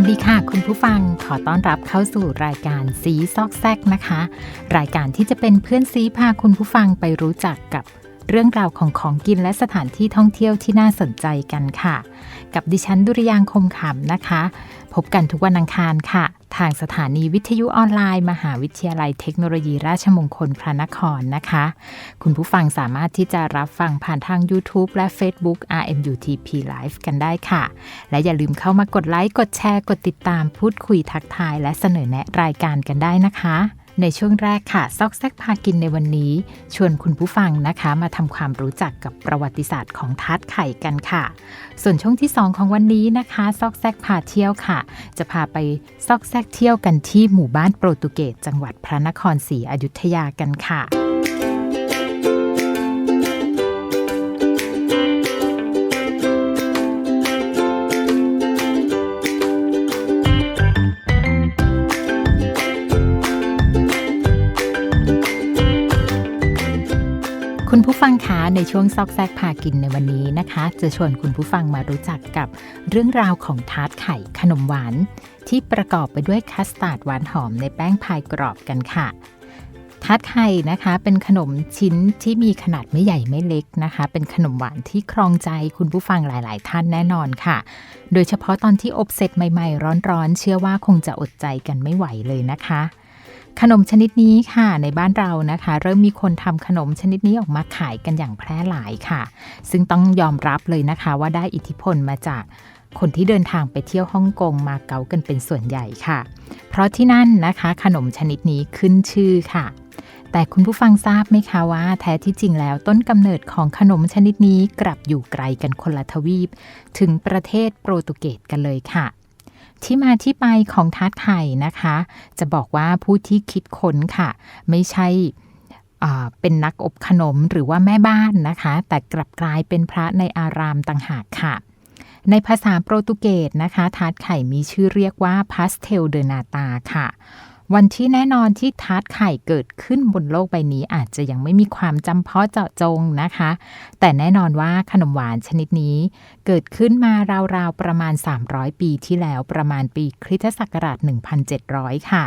สวัสดีค่ะ คุณผู้ฟังขอต้อนรับเข้าสู่รายการสีซอกแซกนะคะ รายการที่จะเป็นเพื่อนซีพาคุณผู้ฟังไปรู้จักกับ เรื่องราวของของกินและสถานที่ท่องเที่ยวที่น่าสนใจกันค่ะ กับดิฉันดุริยางคมขำนะคะ พบกันทุกวันอังคารค่ะ ทางสถานีวิทยุออนไลน์ มหาวิทยาลัยเทคโนโลยีราชมงคลพระนครนะคะ คุณผู้ฟังสามารถที่จะรับฟังผ่านทาง YouTube และ Facebook RMUTP Live กันได้ค่ะ และอย่าลืมเข้ามากดไลค์กดแชร์กดติดตามพูดคุยทักทาย และเสนอแนะรายการกันได้นะคะ ในช่วงแรกค่ะ ซอกแซกพากินในวันนี้ ชวนคุณผู้ฟังนะคะ มาทำความรู้จักกับประวัติศาสตร์ของทาร์ตไข่กันค่ะ ส่วนช่วงที่ 2 ของวันนี้นะคะ ซอกแซกพาเที่ยวค่ะ จะพาไปซอกแซกเที่ยวกันที่หมู่บ้านโปรตุเกสจังหวัดพระนครศรีอยุธยากันค่ะ ผู้ฟังคะในช่วงซอกแซกพากินในวันนี้นะคะ จะชวนคุณผู้ฟังมารู้จักกับเรื่องราวของทาร์ตไข่ขนมหวาน ที่ประกอบไปด้วยคัสตาร์ดหวานหอมในแป้งพายกรอบกันค่ะ ทาร์ตไข่นะคะเป็นขนมชิ้นที่มีขนาดไม่ใหญ่ไม่เล็กนะคะ เป็นขนมหวานที่ครองใจคุณผู้ฟังหลาย ๆ ท่านแน่นอนค่ะ โดยเฉพาะตอนที่อบเสร็จใหม่ ๆ ร้อน ๆ เชื่อว่าคงจะอดใจกันไม่ไหวเลยนะคะ ขนมชนิดนี้ค่ะในบ้านเรานะคะ เริ่มมีคนทำขนมชนิดนี้ออกมาขายกันอย่างแพร่หลายค่ะ ซึ่งต้องยอมรับเลยนะคะว่าได้อิทธิพลมาจากคนที่เดินทางไปเที่ยวฮ่องกงมาเก๊ากันเป็นส่วนใหญ่ค่ะ เพราะที่นั่นนะคะขนมชนิดนี้ขึ้นชื่อค่ะ แต่คุณผู้ฟังทราบไหมคะว่า แท้ที่จริงแล้วต้นกำเนิดของขนมชนิดนี้กลับอยู่ไกลกันคนละทวีป ถึงประเทศโปรตุเกสกันเลยค่ะ ที่มาที่ไปของทาร์ตไข่นะคะ จะบอกว่าผู้ที่คิดค้นค่ะ ไม่ใช่เป็นนักอบขนมหรือว่าแม่บ้านนะคะ แต่กลับกลายเป็นพระในอารามต่างหากค่ะ ในภาษาโปรตุเกสนะคะ ทาร์ตไข่มีชื่อเรียกว่าพาสเทลเดนาตาค่ะ วันที่แน่นอนที่ทาร์ตไข่เกิดขึ้นบนโลกใบนี้อาจจะยังไม่มีความจำเพาะเจาะจงนะคะ แต่แน่นอนว่าขนมหวานชนิดนี้ เกิดขึ้นมาราวๆประมาณ 300 ปีที่แล้วประมาณปีคริสตศักราช 1700 ค่ะ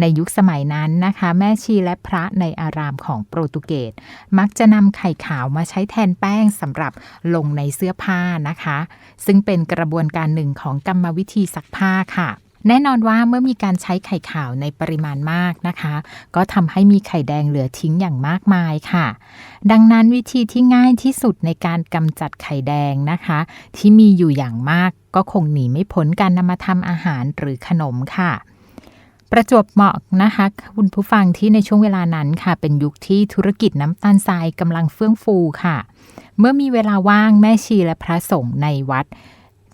ในยุคสมัยนั้นนะคะ แม่ชีและพระในอารามของโปรตุเกส มักจะนำไข่ขาวมาใช้แทนแป้งสำหรับลงในเสื้อผ้านะคะ ซึ่งเป็นกระบวนการหนึ่งของกรรมวิธีซักผ้าค่ะ แน่นอนว่าเมื่อมีการใช้ไข่ขาวในปริมาณมากนะคะ ก็ทำให้มีไข่แดงเหลือทิ้งอย่างมากมายค่ะ ดังนั้นวิธีที่ง่ายที่สุดในการกำจัดไข่แดงนะคะ ที่มีอยู่อย่างมากก็คงหนีไม่พ้นการนำมาทำอาหารหรือขนมค่ะประจวบเหมาะนะคะคุณผู้ฟังที่ในช่วงเวลานั้นค่ะ เป็นยุคที่ธุรกิจน้ำตาลทรายกำลังเฟื่องฟูค่ะ เมื่อมีเวลาว่างแม่ชีและพระสงฆ์ในวัด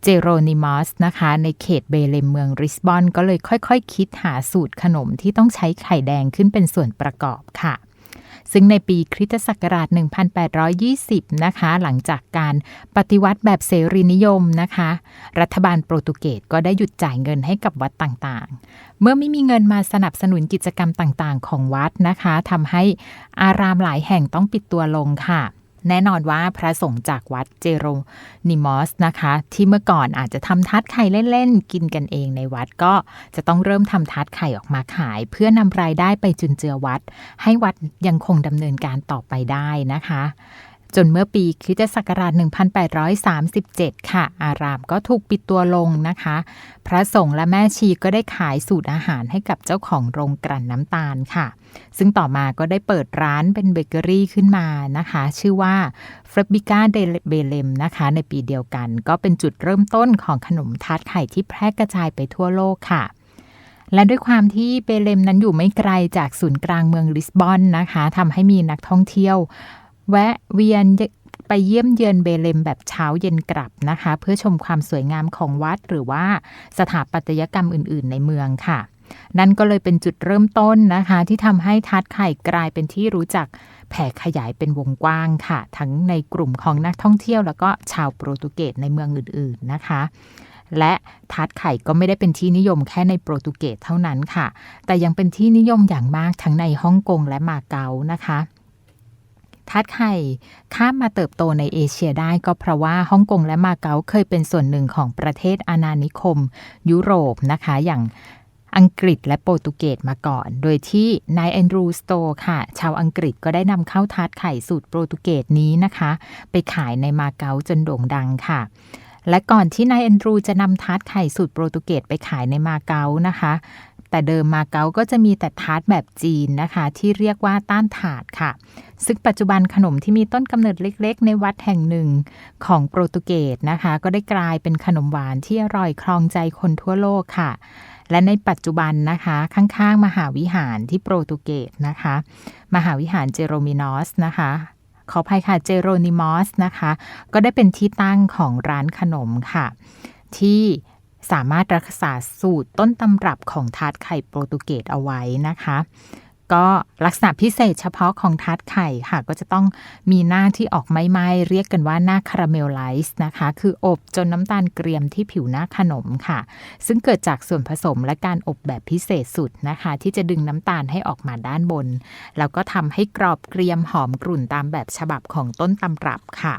เจโรนิมอสนะคะ ในเขตเบเลมเมืองริสบอน ก็เลยค่อยๆคคิดหาสูตรขนมที่ต้องใช้ไข่แดงขึ้นเป็นส่วนประกอบค่ะ ซึ่งในปีคริสตศักราช 1820 นะคะ หลังจากการปฏิวัติแบบเสรีนิยมนะคะ รัฐบาลโปรตุเกสก็ได้หยุดจ่ายเงินให้กับวัดต่างๆ เมื่อไม่มีเงินมาสนับสนุนกิจกรรมต่างๆ ของวัดนะคะทำให้อารามหลายแห่งต้องปิดตัวลงค่ะ แน่นอนว่าพระสงฆ์จากวัดเจโรนิมอสนะคะ ที่เมื่อก่อนอาจจะทำทัดไข่เล่นๆ กินกันเองในวัดก็จะต้องเริ่มทำทัดไข่ออกมาขาย เพื่อนำรายได้ไปจุนเจือวัด ให้วัดยังคงดำเนินการต่อไปได้นะคะ จนเมื่อปีคริสตศักราช 1837 ค่ะ อารามก็ถูกปิดตัวลงนะคะ พระสงฆ์และแม่ชีก็ได้ขายสูตรอาหารให้กับเจ้าของโรงกลั่นน้ำตาลค่ะ ซึ่งต่อมาก็ได้เปิดร้านเป็นเบเกอรี่ขึ้นมานะคะ ชื่อว่าเฟรบิก้าเดเบเลมนะคะ ในปีเดียวกัน ก็เป็นจุดเริ่มต้นของขนมทาร์ตไข่ที่แพร่กระจายไปทั่วโลกค่ะและด้วยความที่เบเลมนั้นอยู่ไม่ไกลจากศูนย์กลางเมืองลิสบอนนะคะทำให้มีนักท่องเที่ยว แวะเวียนไปเยี่ยมเยือนเบเลมแบบเช้าเย็นกลับนะคะ เพื่อชมความสวยงามของวัดหรือว่าสถาปัตยกรรมอื่น ๆ ในเมืองค่ะ นั่นก็เลยเป็นจุดเริ่มต้นนะคะ ที่ทำให้ทัดไข่กลายเป็นที่รู้จักแผ่ขยายเป็นวงกว้างค่ะ ทั้งในกลุ่มของนักท่องเที่ยว แล้วก็ชาวโปรตุเกสในเมืองอื่น ๆนะคะและทาร์ตไข่ก็ไม่ได้เป็นที่นิยมแค่ในโปรตุเกสเท่านั้นค่ะ แต่ยังเป็นที่นิยมอย่างมากทั้งในฮ่องกงและมาเก๊านะคะ ทาร์ตไข่ข้ามมาเติบโตในเอเชียได้ก็เพราะว่าฮ่องกงและมาเก๊าเคยเป็นส่วนหนึ่งของประเทศอาณานิคม ยุโรปนะคะอย่างอังกฤษและโปรตุเกสมาก่อน โดยที่นายแอนดรูสโตค่ะ ชาวอังกฤษก็ได้นำเข้าทาร์ตไข่สูตรโปรตุเกสนี้นะคะ ไปขายในมาเก๊าจนโด่งดังค่ะ และก่อนที่นายแอนดรูจะนำทาร์ตไข่สูตรโปรตุเกสไปขายในมาเก๊านะคะ แต่เดิมมาเก๊าก็จะมีแต่ทาร์ตแบบจีนนะคะ ที่เรียกว่าต้านถาดค่ะ ซึ่งปัจจุบันขนมที่มีต้นกำเนิดเล็กๆ ในวัดแห่งหนึ่งของโปรตุเกสนะคะ ก็ได้กลายเป็นขนมหวานที่อร่อยครองใจคนทั่วโลกค่ะ และในปัจจุบันนะคะ ข้างๆ มหาวิหารที่โปรตุเกสนะคะ มหาวิหารเจโรมินอสนะคะขออภัยค่ะเจโรนิมอสนะคะ ก็ได้เป็นที่ตั้งของร้านขนมค่ะ ที่ สามารถรักษาสูตรต้นตำรับของทาร์ตไข่โปรตุเกสเอาไว้นะคะ ก็ลักษณะพิเศษเฉพาะของทาร์ตไข่ค่ะ ก็จะต้องมีหน้าที่ออกไม่ไหม้เรียกกันว่าหน้าคาราเมลไลซ์นะคะ คืออบจนน้ำตาลเกรียมที่ผิวหน้าขนมค่ะ ซึ่งเกิดจากส่วนผสมและการอบแบบพิเศษสุดนะคะ ที่จะดึงน้ำตาลให้ออกมาด้านบน แล้วก็ทำให้กรอบเกรียมหอมกรุ่นตามแบบฉบับของต้นตำรับค่ะ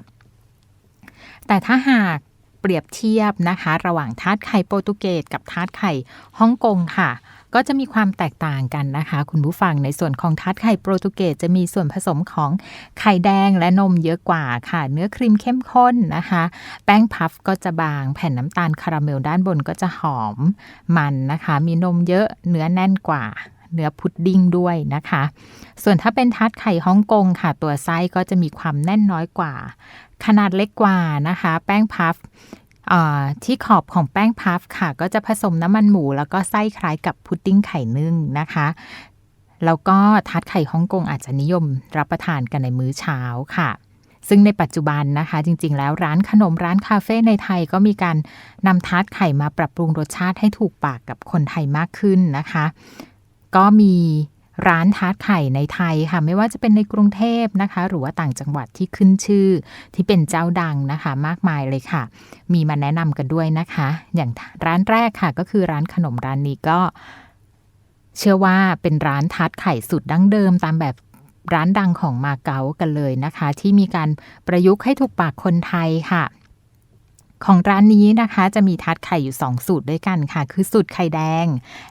แต่ถ้าหาก เปรียบเทียบนะคะ ระหว่างทาร์ตไข่โปรตุเกสกับทาร์ตไข่ฮ่องกงค่ะ ก็จะมีความแตกต่างกันนะคะ คุณผู้ฟังในส่วนของทาร์ตไข่โปรตุเกสจะมีส่วนผสมของไข่แดงและนมเยอะกว่าค่ะ เนื้อครีมเข้มข้นนะคะ แป้งพัฟก็จะบาง แผ่นน้ำตาลคาราเมลด้านบนก็จะหอมมันนะคะ มีนมเยอะเนื้อแน่นกว่า เนื้อพุดดิ้งด้วยนะคะ ส่วนถ้าเป็นทาร์ตไข่ฮ่องกงค่ะ ตัวไส้ก็จะมีความแน่นน้อยกว่า ขนาดเล็กกว่านะคะ แป้งพัฟที่ขอบของแป้งพัฟค่ะ ก็จะผสมน้ำมันหมู แล้วก็ไส้คล้ายกับพุดดิ้งไข่นึ่งนะคะแล้วก็ทาร์ตไข่ฮ่องกงอาจจะนิยมรับประทานกันในมื้อเช้าค่ะ ซึ่งในปัจจุบันนะคะ จริงๆ แล้วร้านขนมร้านคาเฟ่ในไทยก็มีการนำทาร์ตไข่มาปรับปรุงรสชาติให้ถูกปากกับคนไทยมากขึ้นนะคะ ก็มีร้านทาร์ตไข่ในไทยค่ะ ไม่ว่าจะเป็นในกรุงเทพนะคะ หรือว่าต่างจังหวัดที่ขึ้นชื่อที่เป็นเจ้าดังนะคะ มากมายเลยค่ะ มีมาแนะนำกันด้วยนะคะ อย่างร้านแรกค่ะ ก็คือร้านขนมร้านนี้ก็ เชื่อว่าเป็นร้านทาร์ตไข่สุดดั้งเดิมตามแบบร้านดังของมาเก๊ากันเลยนะคะ ที่มีการประยุกต์ให้ถูกปากคนไทยค่ะ ของร้านนี้นะคะจะมีทาร์ตไข่อยู่ 2 สูตรด้วยกันค่ะ คือสูตรไข่แดง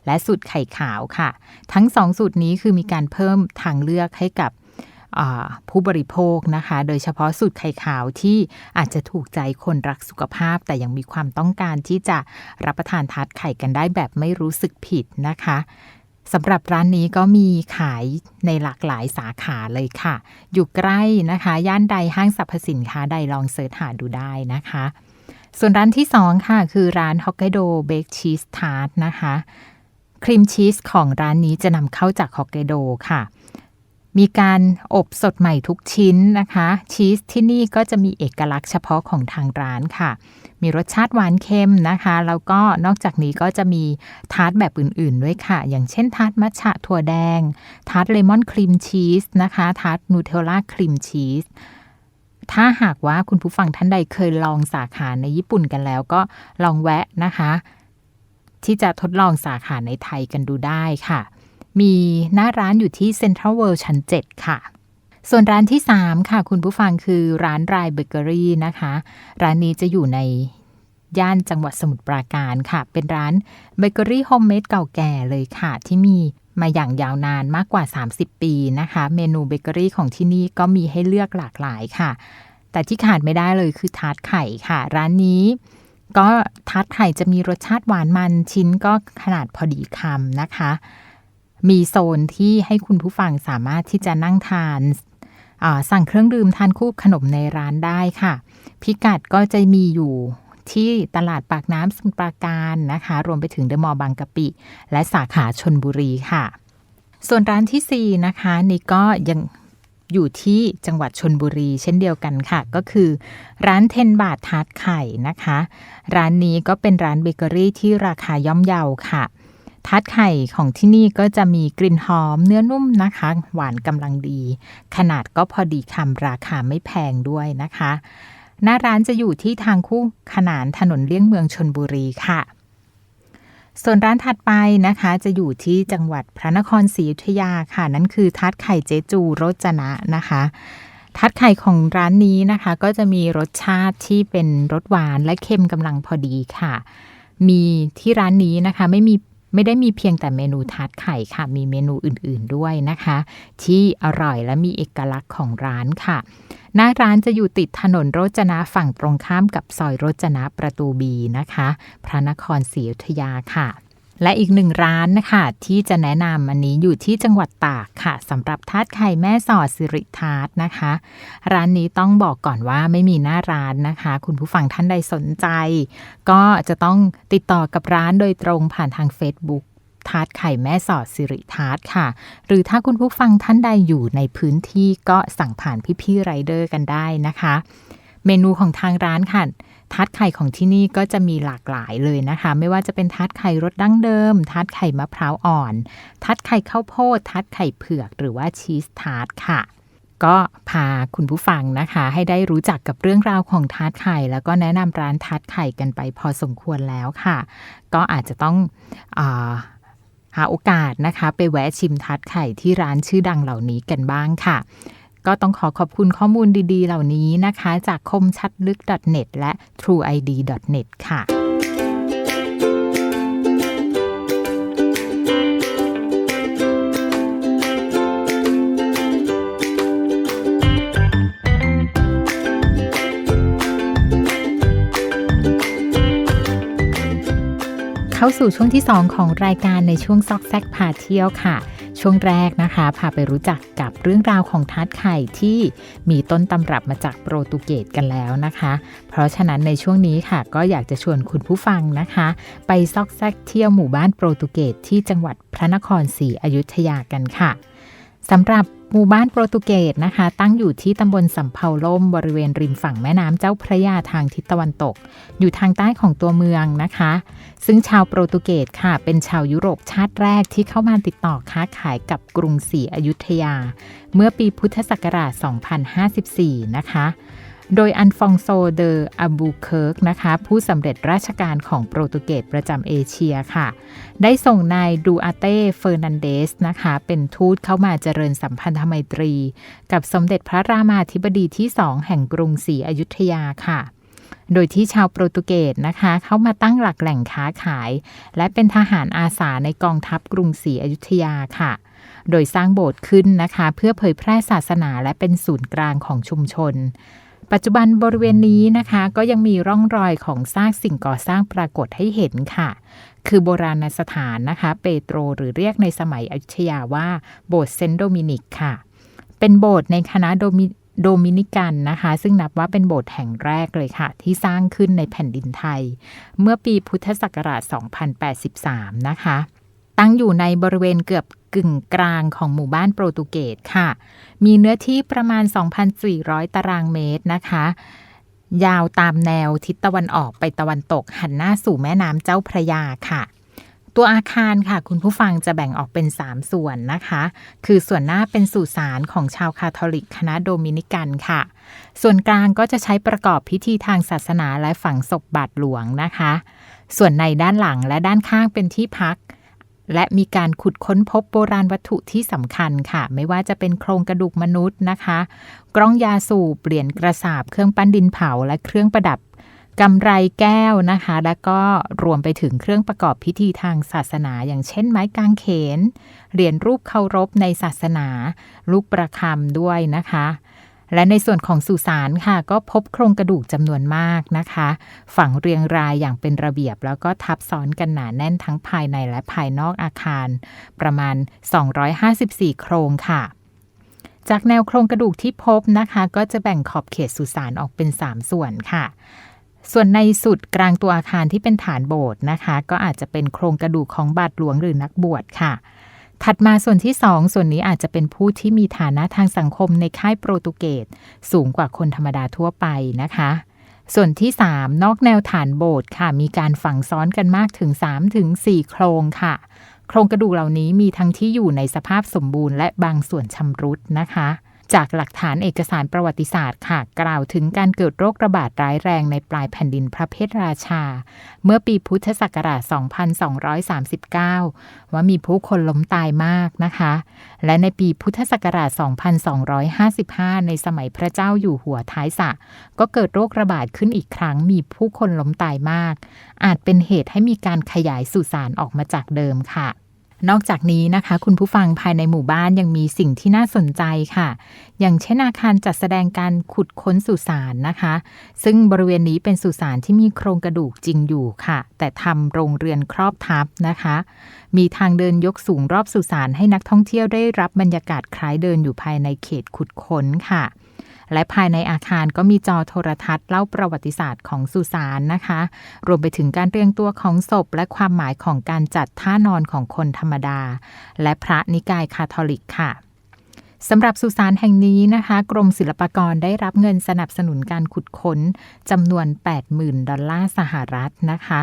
และสูตรไข่ขาวค่ะ ทั้ง 2 สูตรนี้คือมีการเพิ่มทางเลือกให้กับผู้บริโภคนะคะ โดยเฉพาะสูตรไข่ขาวที่อาจจะถูกใจคนรักสุขภาพ แต่ยังมีความต้องการที่จะรับประทานทาร์ตไข่กันได้แบบไม่รู้สึกผิดนะคะสำหรับร้านนี้ก็มีขายในหลากหลายสาขาเลยค่ะ อยู่ใกล้นะคะ ย่านใดห้างสรรพสินค้าใดลองเสิร์ชหาดูได้นะคะ ส่วนร้านที่สองค่ะ คือร้านฮอกไกโดเบคชีสทาร์ตนะคะ ครีมชีสของร้านนี้จะนำเข้าจากฮอกไกโดค่ะ มีการอบสดใหม่ทุกชิ้นนะคะ ชีสที่นี่ก็จะมีเอกลักษณ์เฉพาะของทางร้านค่ะ มีรสชาติหวานเค็มนะคะ แล้วก็นอกจากนี้ก็จะมีทาร์ตแบบอื่น ๆ ด้วยค่ะ อย่างเช่นทาร์ตมัทฉะถั่วแดง ทาร์ตเลมอนครีมชีสนะคะ ทาร์ตนูเทลล่าครีมชีส ถ้าหากว่าคุณผู้ฟังท่านใดเคยลองสาขาในญี่ปุ่นกันแล้วก็ลองแวะนะคะ ที่จะทดลองสาขาในไทยกันดูได้ค่ะ มีหน้าร้านอยู่ที่เซ็นทรัลเวิลด์ชั้น 7 ค่ะส่วนร้านที่ 3 ค่ะ คุณผู้ฟังคือร้านรายเบเกอรี่นะคะ ร้านนี้จะอยู่ในย่านจังหวัดสมุทรปราการค่ะ เป็นร้านเบเกอรี่โฮมเมดเก่าแก่เลยค่ะ ที่มี มาอย่างยาวนานมากกว่า 30 ปีนะคะ เมนูเบเกอรี่ของที่นี่ก็มีให้เลือกหลากหลายค่ะ แต่ที่ขาดไม่ได้เลยคือทาร์ตไข่ค่ะ ร้านนี้ก็ทาร์ตไข่จะมีรสชาติหวานมันชิ้นก็ขนาดพอดีคำนะคะ มีโซนที่ให้คุณผู้ฟังสามารถที่จะนั่งทานสั่งเครื่องดื่มทานคู่ขนมในร้านได้ค่ะ พิกัดก็จะมีอยู่ ที่ตลาดปากน้ำสมุทรปราการนะคะ รวมไปถึงเดอะมอลล์บางกะปิ และสาขาชนบุรีค่ะ ส่วนร้านที่ 4 นะคะ นี่ก็ยังอยู่ที่จังหวัดชนบุรีเช่นเดียวกันค่ะ ก็คือ ร้านเทนบาททาร์ตไข่นะคะ ร้านนี้ก็เป็นร้านเบเกอรี่ที่ราคาย่อมเยาค่ะทาร์ตไข่ของที่นี่ก็จะมีกลิ่นหอมเนื้อนุ่มนะคะ หวานกำลังดี ขนาดก็พอดีคำราคาไม่แพงด้วยนะคะ หน้าร้านจะอยู่ที่ทางคู่ขนานถนนเลี่ยงเมืองชนบุรีค่ะ ส่วนร้านถัดไปนะคะจะอยู่ที่จังหวัดพระนครศรีอยุธยาค่ะ นั่นคือทาร์ตไข่เจจูรจนะนะคะทัดไข่ของร้านนี้นะคะ ก็จะมีรสชาติที่เป็นรสหวานและเค็มกำลังพอดีค่ะ มีที่ร้านนี้นะคะ ไม่มี ไม่ได้มีเพียงแต่เมนูทัดไข่ค่ะ มีเมนูอื่นๆด้วยนะคะ ที่อร่อยและมีเอกลักษณ์ของร้านค่ะ หน้าร้านจะอยู่ติดถนนโรจนะฝั่งตรงข้ามกับซอยโรจนะประตูบีนะคะ พระนครศรีอยุธยาค่ะ และอีกหนึ่งร้านนะคะ ที่จะแนะนำอันนี้อยู่ที่จังหวัดตากค่ะสำหรับทาดไข่แม่สอดสิริทาดนะคะ ร้านนี้ต้องบอกก่อนว่าไม่มีหน้าร้านนะคะ คุณผู้ฟังท่านใดสนใจ ก็จะต้องติดต่อกับร้านโดยตรงผ่านทาง Facebook ทาดไข่แม่สอดสิริทาดค่ะ หรือถ้าคุณผู้ฟังท่านใดอยู่ในพื้นที่ก็สั่งผ่านพี่ๆไรเดอร์กันได้นะคะ เมนูของทางร้านค่ะ ทาดไข่ของที่นี่ก็จะมีหลากหลายเลยนะคะ ไม่ว่าจะเป็นทาดไข่รสดั้งเดิม ทาดไข่มะพร้าวอ่อน ทาดไข่ข้าวโพด ทาดไข่เผือก หรือว่าชีสทาดค่ะ ก็พาคุณผู้ฟังนะคะ ให้ได้รู้จักกับเรื่องราวของทาดไข่ แล้วก็แนะนำร้านทาดไข่กันไปพอสมควรแล้วค่ะ ก็อาจจะต้องอหาโอกาสนะคะ ไปแวะชิมทาดไข่ที่ร้านชื่อดังเหล่านี้กันบ้างค่ะ ก็ต้องขอขอบคุณข้อมูลดีๆ เหล่านี้นะคะ จากคมชัดลึก .net และ trueid.net ค่ะเข้าสู่ช่วงที่ 2 ของรายการในช่วงซอกแซกพาเที่ยวค่ะ ช่วงแรกนะคะ พาไปรู้จักกับเรื่องราวของทาร์ตไข่ที่มีต้นตำรับมาจากโปรตุเกสกันแล้วนะคะ เพราะฉะนั้นในช่วงนี้ค่ะ ก็อยากจะชวนคุณผู้ฟังนะคะ ไปซอกแซกเที่ยวหมู่บ้านโปรตุเกสที่จังหวัดพระนครศรีอยุธยากันค่ะสำหรับ หมู่บ้านโปรตุเกสนะคะ ตั้งอยู่ที่ตำบลสำเภาล่มบริเวณริมฝั่งแม่น้ำเจ้าพระยาทางทิศตะวันตก อยู่ทางใต้ของตัวเมืองนะคะ ซึ่งชาวโปรตุเกสค่ะ เป็นชาวยุโรปชาติแรกที่เข้ามาติดต่อค้าขายกับกรุงศรีอยุธยา เมื่อปีพุทธศักราช 2054 นะคะ โดยอันฟองโซเดออาบูเคิร์กนะคะ ผู้สำเร็จราชการของโปรตุเกสประจำเอเชียค่ะ ได้ส่งนายดูอาเต้เฟอร์นันเดสนะคะ เป็นทูตเข้ามาเจริญสัมพันธไมตรี กับสมเด็จพระรามาธิบดีที่สองแห่งกรุงศรีอยุธยาค่ะโดยที่ชาวโปรตุเกสนะคะ เข้ามาตั้งหลักแหล่งค้าขาย และเป็นทหารอาสาในกองทัพกรุงศรีอยุธยาค่ะ โดยสร้างโบสถ์ขึ้นนะคะ เพื่อเผยแพร่ศาสนาและเป็นศูนย์กลางของชุมชน ปัจจุบันบริเวณนี้นะคะ ก็ยังมีร่องรอยของซากสิ่งก่อสร้างปรากฏให้เห็นค่ะ คือโบราณสถานนะคะ เปโตรหรือเรียกในสมัยอยุธยาว่าโบสถ์เซนโดมินิกค่ะ เป็นโบสถ์ในคณะโดมิโดมินิกันนะคะ ซึ่งนับว่าเป็นโบสถ์แห่งแรกเลยค่ะ ที่สร้างขึ้นในแผ่นดินไทย เมื่อปีพุทธศักราช 2083 นะคะ ตั้งอยู่ในบริเวณเกือบกึ่งกลางของหมู่บ้านโปรตุเกสค่ะ มีเนื้อที่ประมาณ 2,400 ตารางเมตรนะคะ ยาวตามแนวทิศตะวันออกไปตะวันตก หันหน้าสู่แม่น้ำเจ้าพระยาค่ะตัวอาคารค่ะ คุณผู้ฟังจะแบ่งออกเป็น 3 ส่วนนะคะ คือส่วนหน้าเป็นสุสานของชาวคาทอลิกคณะโดมินิกันค่ะ ส่วนกลางก็จะใช้ประกอบพิธีทางศาสนาและฝังศพบาทหลวงนะคะ ส่วนในด้านหลังและด้านข้างเป็นที่พัก และมีการขุดค้นพบโบราณวัตถุที่สำคัญค่ะ ไม่ว่าจะเป็นโครงกระดูกมนุษย์นะคะ กล้องยาสูบเปลี่ยนกระสาบ เครื่องปั้นดินเผา และเครื่องประดับกำไรแก้วนะคะ แล้วก็รวมไปถึงเครื่องประกอบพิธีทางศาสนา อย่างเช่นไม้กางเขน เหรียญรูปเคารพในศาสนา ลูกประคำด้วยนะคะ และในส่วนของสุสานค่ะ ก็พบโครงกระดูกจำนวนมากนะคะ ฝังเรียงรายอย่างเป็นระเบียบ แล้วก็ทับซ้อนกันหนาแน่นทั้งภายในและภายนอกอาคาร ประมาณ 254 โครงค่ะ จากแนวโครงกระดูกที่พบนะคะ ก็จะแบ่งขอบเขตสุสานออกเป็น 3 ส่วนค่ะ ส่วนในสุดกลางตัวอาคารที่เป็นฐานโบสถ์นะคะ ก็อาจจะเป็นโครงกระดูกของบาทหลวงหรือนักบวชค่ะ ถัดมาส่วนที่ 2 ส่วนนี้อาจจะเป็นผู้ที่มีฐานะทางสังคมในค่ายโปรตุเกสสูงกว่าคนธรรมดาทั่วไปนะคะ ส่วนที่ 3 นอกแนวฐานโบสถ์ค่ะ มีการฝังซ้อนกันมากถึง3ถึง4โครงค่ะ โครงกระดูกเหล่านี้มีทั้งที่อยู่ในสภาพสมบูรณ์และบางส่วนชำรุดนะคะ จากหลักฐานเอกสารประวัติศาสตร์ค่ะ กล่าวถึงการเกิดโรคระบาดร้ายแรงในปลายแผ่นดินพระเพทราชา เมื่อปีพุทธศักราช 2239 ว่ามีผู้คนล้มตายมากนะคะ และในปีพุทธศักราช 2255 ในสมัยพระเจ้าอยู่หัวท้ายสะ ก็เกิดโรคระบาดขึ้นอีกครั้ง มีผู้คนล้มตายมาก อาจเป็นเหตุให้มีการขยายสุสานออกมาจากเดิมค่ะ นอกจากนี้นะคะ คุณผู้ฟังภายในหมู่บ้านยังมีสิ่งที่น่าสนใจค่ะ อย่างเช่นอาคารจัดแสดงการขุดค้นสุสานนะคะ ซึ่งบริเวณนี้เป็นสุสานที่มีโครงกระดูกจริงอยู่ค่ะ แต่ทำโรงเรือนครอบทับนะคะ มีทางเดินยกสูงรอบสุสานให้นักท่องเที่ยวได้รับบรรยากาศคล้ายเดินอยู่ภายในเขตขุดค้นค่ะ และภายในอาคารก็มีจอโทรทัศน์เล่าประวัติศาสตร์ของสุสานนะคะ รวมไปถึงการเรียงตัวของศพ และความหมายของการจัดท่านอนของคนธรรมดา และพระนิกายคาทอลิกค่ะ สำหรับสุสานแห่งนี้นะคะ กรมศิลปากรได้รับเงินสนับสนุนการขุดค้นจำนวน 80,000 ดอลลาร์สหรัฐนะคะ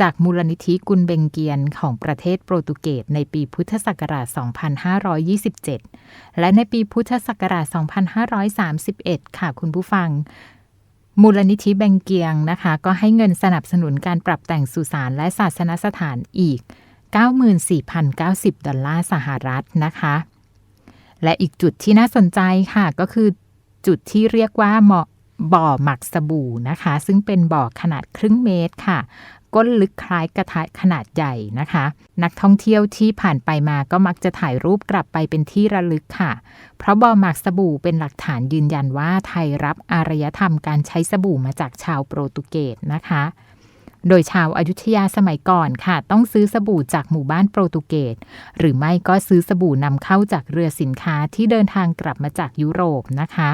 จากมูลนิธิกุนเบงเกียนของประเทศโปรตุเกสในปีพุทธศักราช 2527 และในปีพุทธศักราช 2531 ค่ะคุณผู้ฟังมูลนิธิเบงเกียงนะคะ ก็ให้เงินสนับสนุนการปรับแต่งสุสานและศาสนสถานอีก 94,090 ดอลลาร์สหรัฐนะคะ และอีกจุดที่น่าสนใจค่ะก็คือจุดที่เรียกว่าเหมาะบ่อหมักสบู่นะคะ ซึ่งเป็นบ่อขนาดครึ่งเมตรค่ะ ก้นลึกคล้ายกระทะขนาดใหญ่นะคะ นักท่องเที่ยวที่ผ่านไปมาก็มักจะถ่ายรูปกลับไปเป็นที่ระลึกค่ะ เพราะบ่อหมักสบู่เป็นหลักฐานยืนยันว่าไทยรับอารยธรรมการใช้สบู่มาจากชาวโปรตุเกสนะคะ โดยชาวอายุทยาสมัยก่อนค่ะ ต้องซื้อสบู่จากหมู่บ้านโปรตุเกสหรือไม่ก็ซื้อสบู่นำเข้าจากเรือสินค้าที่เดินทางกลับมาจากยุโรปนะคะ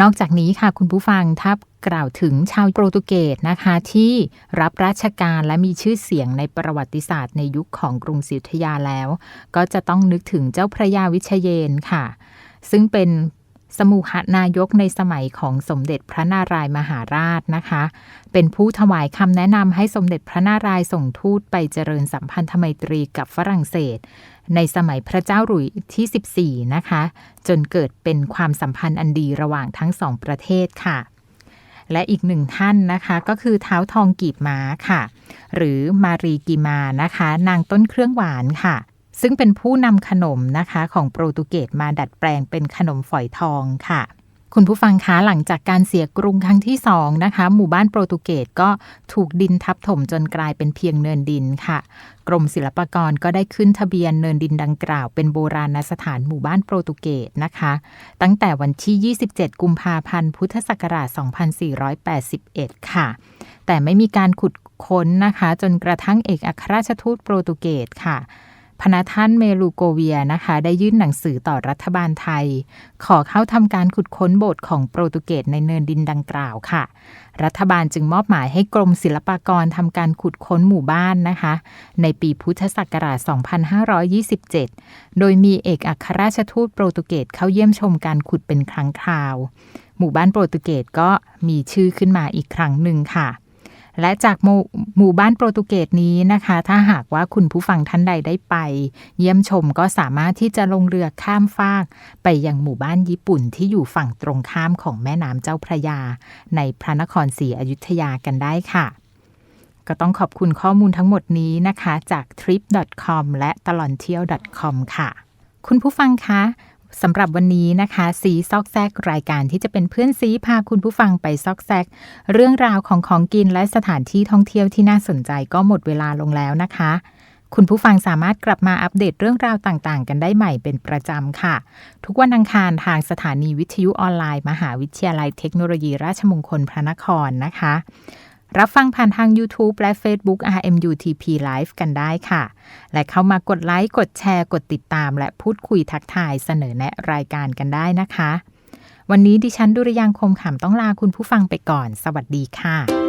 นอกจากนี้ค่ะคุณผู้ฟังถ้ากล่าวถึงชาวโปรตุเกสนะคะ ที่รับราชการและมีชื่อเสียงในประวัติศาสตร์ในยุคของกรุงศรีอยุธยาแล้ว ก็จะต้องนึกถึงเจ้าพระยาวิเชยนค่ะ ซึ่งเป็น สมุหนายกในสมัยของสมเด็จพระนารายมหาราชนะคะ เป็นผู้ถวายคำแนะนำให้สมเด็จพระนารายส่งทูตไปเจริญสัมพันธไมตรีกับฝรั่งเศส ในสมัยพระเจ้าหลุยที่ 14 นะคะ จนเกิดเป็นความสัมพันธ์อันดีระหว่างทั้งสองประเทศค่ะ และอีกหนึ่งท่านนะคะก็คือเท้าทองกีบม้าค่ะ หรือมารีกีมานะคะ นางต้นเครื่องหวานค่ะ ซึ่งเป็นผู้นำขนมนะคะของโปรตุเกสมาดัดแปลงเป็นขนมฝอยทองค่ะคุณผู้ฟังคะหลังจากการเสียกรุงครั้งที่สองนะคะ หมู่บ้านโปรตุเกสก็ถูกดินทับถมจนกลายเป็นเพียงเนินดินค่ะ กรมศิลปากรก็ได้ขึ้นทะเบียนเนินดินดังกล่าว เป็นโบราณสถานหมู่บ้านโปรตุเกสนะคะ ตั้งแต่วันที่ 27 กุมภาพันธ์พุทธศักราช 2481 ค่ะ แต่ไม่มีการขุดค้นนะคะ จนกระทั่งเอกอัครราชทูตโปรตุเกสค่ะ พนท่านเมลูโกเวียนะคะ ได้ยื่นหนังสือต่อรัฐบาลไทย ขอเข้าทำการขุดค้นโบสถ์ของโปรตุเกสในเนินดินดังกล่าวค่ะ รัฐบาลจึงมอบหมายให้กรมศิลปากรทำการขุดค้นหมู่บ้านนะคะ ในปีพุทธศักราช 2527 โดยมีเอกอัครราชทูตโปรตุเกสเข้าเยี่ยมชมการขุดเป็นครั้งคราว หมู่บ้านโปรตุเกสก็มีชื่อขึ้นมาอีกครั้งหนึ่งค่ะ และจากหมู่บ้านโปรตุเกสนี้นะคะ ถ้าหากว่าคุณผู้ฟังท่านใดได้ไป เยี่ยมชมก็สามารถที่จะลงเรือข้ามฟาก ไปยังหมู่บ้านญี่ปุ่นที่อยู่ฝั่งตรงข้ามของแม่น้ำเจ้าพระยา ในพระนครศรีอยุธยากันได้ค่ะ ก็ต้องขอบคุณข้อมูลทั้งหมดนี้นะคะ จาก trip.com และตลอนเที่ยว .com ค่ะ คุณผู้ฟังคะ สำหรับวันนี้นะคะ สีซอกแซกรายการที่จะเป็นเพื่อนซีพาคุณผู้ฟังไปซอกแซก เรื่องราวของของกินและสถานที่ท่องเที่ยวที่น่าสนใจก็หมดเวลาลงแล้วนะคะ คุณผู้ฟังสามารถกลับมาอัปเดตเรื่องราวต่างๆ กันได้ใหม่เป็นประจำค่ะ ทุกวันอังคารทางสถานีวิทยุออนไลน์ มหาวิทยาลัยเทคโนโลยีราชมงคลพระนครนะคะ รับฟังผ่านทาง YouTube และ Facebook RMUTP Live กันได้ค่ะ และเข้ามากดไลค์ กดแชร์ กดติดตาม และพูดคุยทักทายเสนอแนะรายการกันได้นะคะ วันนี้ดิฉันดุริยางคมขำต้องลาคุณผู้ฟังไปก่อน สวัสดีค่ะ